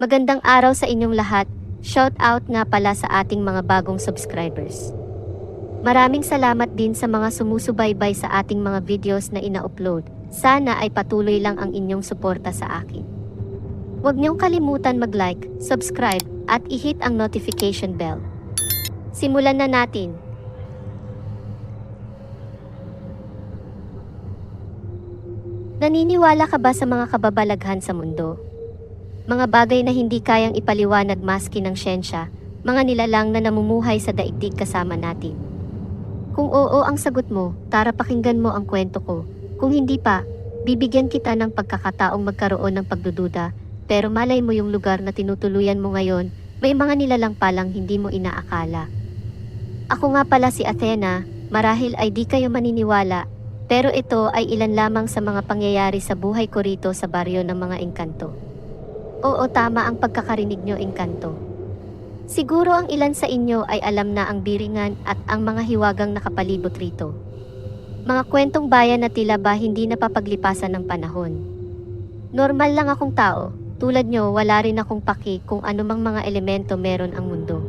Magandang araw sa inyong lahat. Shout out nga pala sa ating mga bagong subscribers. Maraming salamat din sa mga sumusubaybay sa ating mga videos na ina-upload. Sana ay patuloy lang ang inyong suporta sa akin. Huwag niyong kalimutan mag-like, subscribe, at i-hit ang notification bell. Simulan na natin. Naniniwala ka ba sa mga kababalaghan sa mundo? Mga bagay na hindi kayang ipaliwanag maski ng siyensya, mga nilalang na namumuhay sa daigdig kasama natin. Kung oo ang sagot mo, tara pakinggan mo ang kwento ko. Kung hindi pa, bibigyan kita ng pagkakataong magkaroon ng pagdududa, pero malay mo yung lugar na tinutuluyan mo ngayon, may mga nilalang palang hindi mo inaakala. Ako nga pala si Athena, marahil ay di kayo maniniwala, pero ito ay ilan lamang sa mga pangyayari sa buhay ko rito sa baryo ng mga engkanto. Oo tama ang pagkakarinig nyo engkanto. Siguro ang ilan sa inyo ay alam na ang biringan at ang mga hiwagang nakapalibot rito. Mga kwentong bayan na tila ba hindi napapaglipasan ng panahon. Normal lang akong tao, tulad nyo wala rin akong paki kung anumang mga elemento meron ang mundo.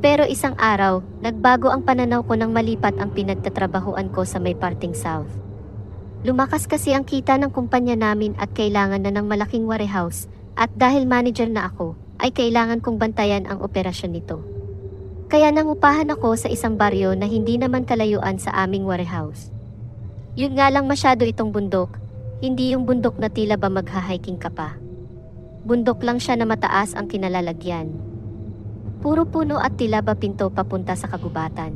Pero isang araw, nagbago ang pananaw ko nang malipat ang pinagtatrabahuan ko sa may parting south. Lumakas kasi ang kita ng kumpanya namin at kailangan na ng malaking warehouse at dahil manager na ako, ay kailangan kong bantayan ang operasyon nito. Kaya nangupahan ako sa isang baryo na hindi naman kalayuan sa aming warehouse. Yun nga lang masyado itong bundok, hindi yung bundok na tila ba magha-hiking ka pa. Bundok lang siya na mataas ang kinalalagyan. Puro puno at tila ba pinto papunta sa kagubatan.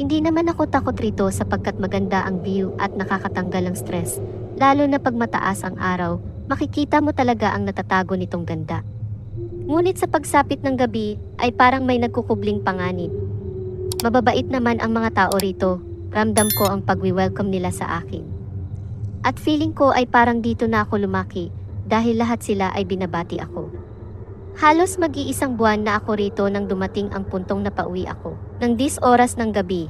Hindi naman ako takot rito sapagkat maganda ang view at nakakatanggal ang stress, lalo na pag mataas ang araw, makikita mo talaga ang natatago nitong ganda. Ngunit sa pagsapit ng gabi ay parang may nagkukubling panganib. Mababait naman ang mga tao rito, ramdam ko ang pagwi-welcome nila sa akin. At feeling ko ay parang dito na ako lumaki dahil lahat sila ay binabati ako. Halos mag-iisang buwan na ako rito nang dumating ang puntong na pauwi ako, ng 10 oras ng gabi.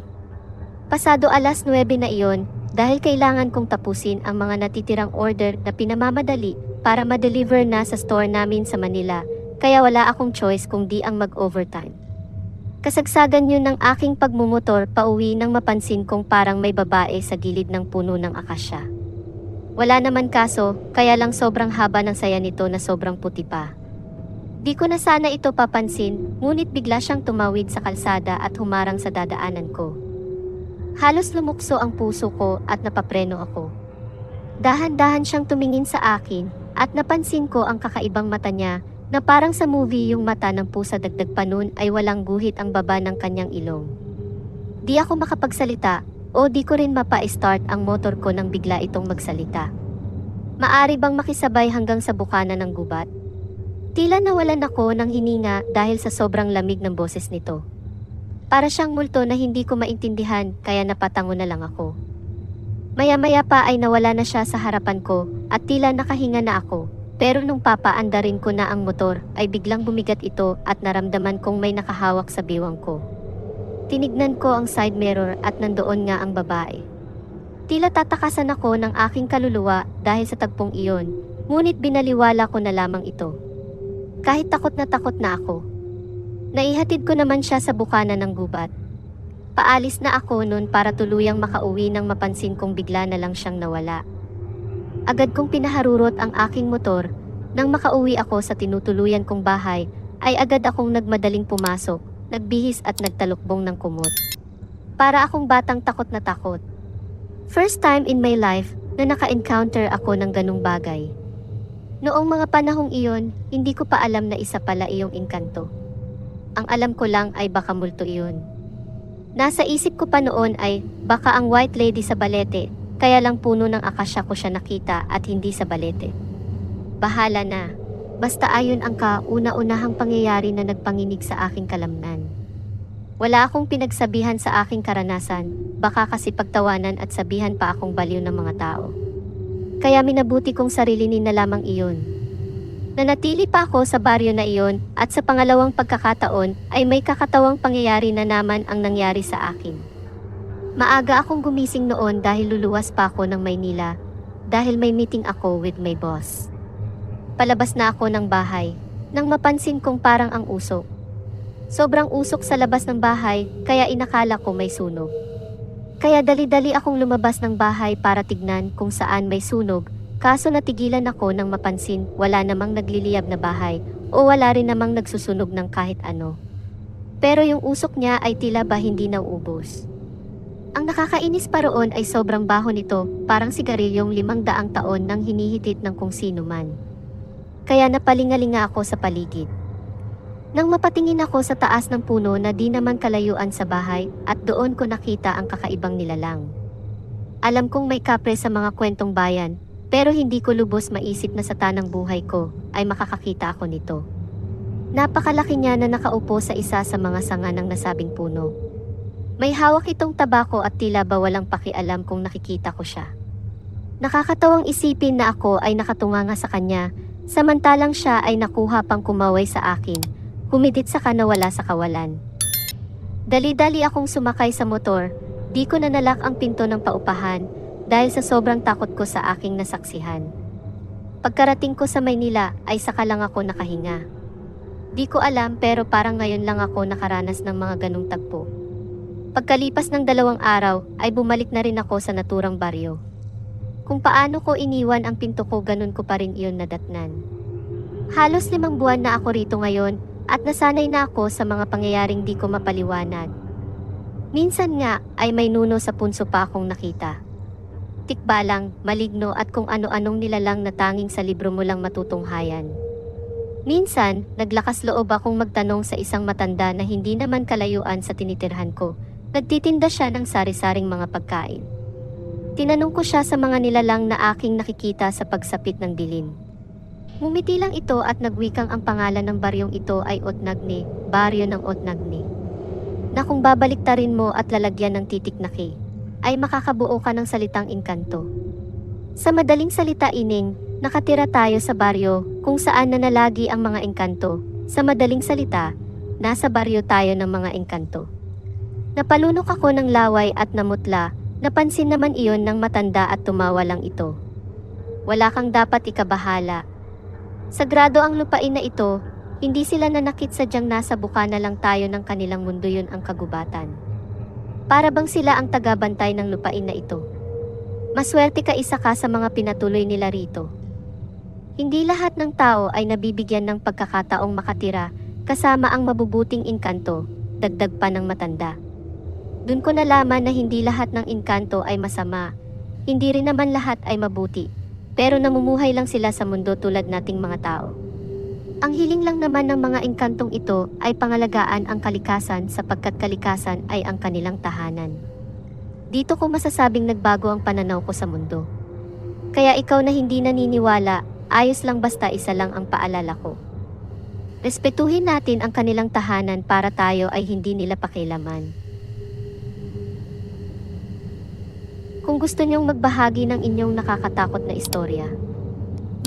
Pasado alas 9 na iyon dahil kailangan kong tapusin ang mga natitirang order na pinamamadali para ma-deliver na sa store namin sa Manila kaya wala akong choice kung di ang mag-overtime. Kasagsagan yun ng aking pagmumotor pauwi nang mapansin kong parang may babae sa gilid ng puno ng akasya. Wala naman kaso, kaya lang sobrang haba ng saya nito na sobrang puti pa. Di ko na sana ito papansin, ngunit bigla siyang tumawid sa kalsada at humarang sa dadaanan ko. Halos lumukso ang puso ko at napapreno ako. Dahan-dahan siyang tumingin sa akin at napansin ko ang kakaibang mata niya na parang sa movie yung mata ng pusa dagdag pa nun ay walang guhit ang baba ng kanyang ilong. Di ako makapagsalita o di ko rin mapa-start ang motor ko nang bigla itong magsalita. Maari bang makisabay hanggang sa bukana ng gubat? Tila nawalan ako ng hininga dahil sa sobrang lamig ng boses nito. Para siyang multo na hindi ko maintindihan kaya napatango na lang ako. Maya-maya pa ay nawala na siya sa harapan ko at tila nakahinga na ako pero nung papaandarin ko na ang motor ay biglang bumigat ito at naramdaman kong may nakahawak sa biwang ko. Tinignan ko ang side mirror at nandoon nga ang babae. Tila tatakasan ako ng aking kaluluwa dahil sa tagpong iyon, ngunit binaliwala ko na lamang ito. Kahit takot na takot na ako. Naihatid ko naman siya sa bukana ng gubat. Paalis na ako noon para tuluyang makauwi nang mapansin kong bigla na lang siyang nawala. Agad kong pinaharurot ang aking motor. Nang makauwi ako sa tinutuluyan kong bahay, ay agad akong nagmadaling pumasok, nagbihis at nagtalukbong ng kumot. Para akong batang takot na takot. First time in my life na naka-encounter ako ng ganung bagay. Noong mga panahong iyon, hindi ko pa alam na isa pala iyong engkanto. Ang alam ko lang ay baka multo iyon. Nasa isip ko pa noon ay baka ang white lady sa balete kaya lang puno ng akasya ko siya nakita at hindi sa balete. Bahala na. Basta ayon ang kauna-unahang pangyayari na nagpanginig sa aking kalamnan. Wala akong pinagsabihan sa aking karanasan, baka kasi pagtawanan at sabihan pa akong baliw ng mga tao. Kaya minabuti kong sarilinin na lamang iyon. Nanatili pa ako sa baryo na iyon at sa pangalawang pagkakataon ay may kakatawang pangyayari na naman ang nangyari sa akin. Maaga akong gumising noon dahil luluwas pa ako ng Maynila dahil may meeting ako with my boss. palabas na ako ng bahay, nang mapansin kong parang ang usok. Sobrang usok sa labas ng bahay, kaya inakala ko may sunog. Kaya dali-dali akong lumabas ng bahay para tignan kung saan may sunog, kaso natigilan ako nang mapansin wala namang nagliliyab na bahay o wala rin namang nagsusunog ng kahit ano. Pero yung usok niya ay tila ba hindi nauubos. Ang nakakainis pa roon ay sobrang baho nito, parang sigarilyong limang daang taon nang hinihitit ng kung sino man. Kaya napalingalinga ako sa paligid. Nang mapatingin ako sa taas ng puno na di naman kalayuan sa bahay at doon ko nakita ang kakaibang nilalang. Alam kong may kapre sa mga kwentong bayan, pero hindi ko lubos maisip na sa tanang buhay ko ay makakakita ako nito. Napakalaki niya na nakaupo sa isa sa mga sanga ng nasabing puno. May hawak itong tabako at tila ba walang pakialam kung nakikita ko siya. Nakakatawang isipin na ako ay nakatunganga sa kanya, samantalang siya ay nakuha pang kumaway sa akin, humidit sa kanawala sa kawalan. Dali-dali akong sumakay sa motor, di ko nanalak ang pinto ng paupahan dahil sa sobrang takot ko sa aking nasaksihan. Pagkarating ko sa Maynila ay saka lang ako nakahinga. Di ko alam pero parang ngayon lang ako nakaranas ng mga ganong tagpo. Pagkalipas ng dalawang araw ay bumalik na rin ako sa naturang baryo. Kung paano ko iniwan ang pinto ko ganun ko pa rin iyon nadatnan. Halos limang buwan na ako rito ngayon at nasanay na ako sa mga pangyayaring di ko mapaliwanag. Minsan nga ay may nuno sa punso pa akong nakita. Tikbalang, maligno at kung ano-anong nilalang na tanging sa libro mo lang matutunghayan. Minsan, naglakas loob akong magtanong sa isang matanda na hindi naman kalayuan sa tinitirhan ko. Nagtitinda siya ng sari-saring mga pagkain. Tinanong ko siya sa mga nilalang na aking nakikita sa pagsapit ng dilim. Ngumiti lang ito at nagwikang ang pangalan ng baryong ito ay Otnagni, baryo ng Otnagni. Na kung babaliktarin mo at lalagyan ng titik na K, ay makakabuo ka ng salitang inkanto. Sa madaling salita ining, nakatira tayo sa baryo kung saan nanalagi ang mga engkanto. Sa madaling salita, nasa baryo tayo ng mga engkanto. Napalunok ako ng laway at namutla, napansin naman iyon ng matanda at tumawa lang ito. Wala kang dapat ikabahala. Sagrado ang lupain na ito, hindi sila nanakit sadyang nasa bukana lang tayo ng kanilang mundo yun ang kagubatan. Para bang sila ang tagabantay ng lupain na ito. Maswerte ka isa ka sa mga pinatuloy nila rito. Hindi lahat ng tao ay nabibigyan ng pagkakataong makatira kasama ang mabubuting inkanto, dagdag pa ng matanda. Doon ko nalaman na hindi lahat ng inkanto ay masama. Hindi rin naman lahat ay mabuti. Pero namumuhay lang sila sa mundo tulad nating mga tao. Ang hiling lang naman ng mga engkantong ito ay pangalagaan ang kalikasan sapagkat kalikasan ay ang kanilang tahanan. Dito ko masasabing nagbago ang pananaw ko sa mundo. Kaya ikaw na hindi naniniwala, ayos lang basta isa lang ang paalala ko. Respetuhin natin ang kanilang tahanan para tayo ay hindi nila pakilaman. Kung gusto niyong magbahagi ng inyong nakakatakot na istorya,